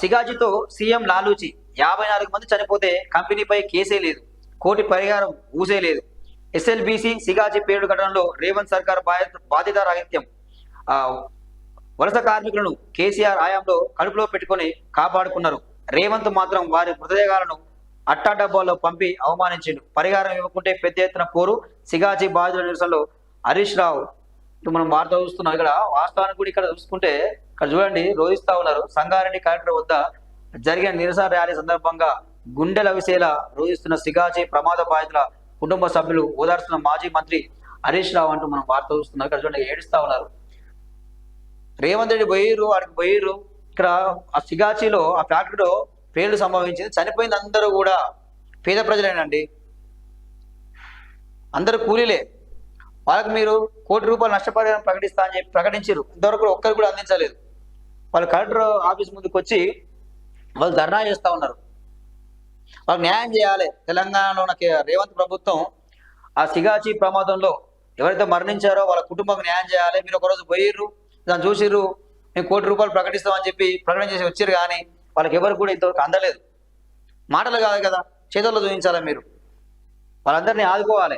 సిగాజీతో CM లాలూచి యాభై నాలుగు మంది చనిపోతే కంపెనీపై కేసే లేదు. కోటి పరిహారం ఊసే లేదు. ఎస్ఎల్బీసీ సిగాజీ పేరుడు ఘటనలో రేవంత్ సర్కార్ బాధ్యత రాహిత్యం. వలస కార్మికులను కేసీఆర్ ఆయాంలో కడుపులో పెట్టుకొని కాపాడుకున్నారు. రేవంత్ మాత్రం వారి మృతదేహాలను అట్టా డబ్బాల్లో పంపి అవమానించిండు. పరిహారం ఇవ్వకుంటే పెద్ద ఎత్తున కోరు సిగాజీ బాధితుల నిరసనలో హరీష్ రావు. ఇప్పుడు మనం వార్త చూస్తున్నాం. ఇక్కడ వాస్తవానికి కూడా ఇక్కడ చూసుకుంటే ఇక్కడ చూడండి రోధిస్తా ఉన్నారు. సంగారెడ్డి కలెక్టర్ వద్ద జరిగిన నిరసన ర్యాలీ సందర్భంగా గుండెల విసేలా రోధిస్తున్న సిగాజీ ప్రమాద బాధితుల కుటుంబ సభ్యులు ఓదార్స్తున్న మాజీ మంత్రి హరీష్ రావు అంటూ మనం వార్త చూస్తున్నాం. ఇక్కడ చూడండి ఏడుస్తా ఉన్నారు. రేవంత్ రెడ్డి పోయిర్రు వాడికి పోయిర్రు. ఇక్కడ ఆ సిగాచిలో ఆ ఫ్యాక్టరీలో పేర్లు సంభవించింది. చనిపోయింది అందరూ కూడా పేద ప్రజలేనండి. అందరూ కూలీలే. వాళ్ళకి మీరు కోటి రూపాయలు నష్టపరిహారం ప్రకటిస్తా అని చెప్పి ప్రకటించారు. ఇంతవరకు కూడా ఒక్కరు కూడా అందించలేదు. వాళ్ళు కలెక్టర్ ఆఫీస్ ముందుకు వచ్చి వాళ్ళు ధర్నా చేస్తూ ఉన్నారు. వాళ్ళకి న్యాయం చేయాలి. తెలంగాణలో ఉన్న రేవంత్ ప్రభుత్వం ఆ సిగాచి ప్రమాదంలో ఎవరైతే మరణించారో వాళ్ళ కుటుంబానికి న్యాయం చేయాలి. మీరు ఒకరోజు పోయిర్రు దాన్ని చూసిర్రు మేము కోటి రూపాయలు ప్రకటిస్తామని చెప్పి ప్రకటన చేసి వచ్చారు కానీ వాళ్ళకి ఎవరు కూడా ఇంతవరకు అందలేదు. మాటలు కాదు కదా చేతుల్లో చూపించాలి మీరు? వాళ్ళందరినీ ఆదుకోవాలి.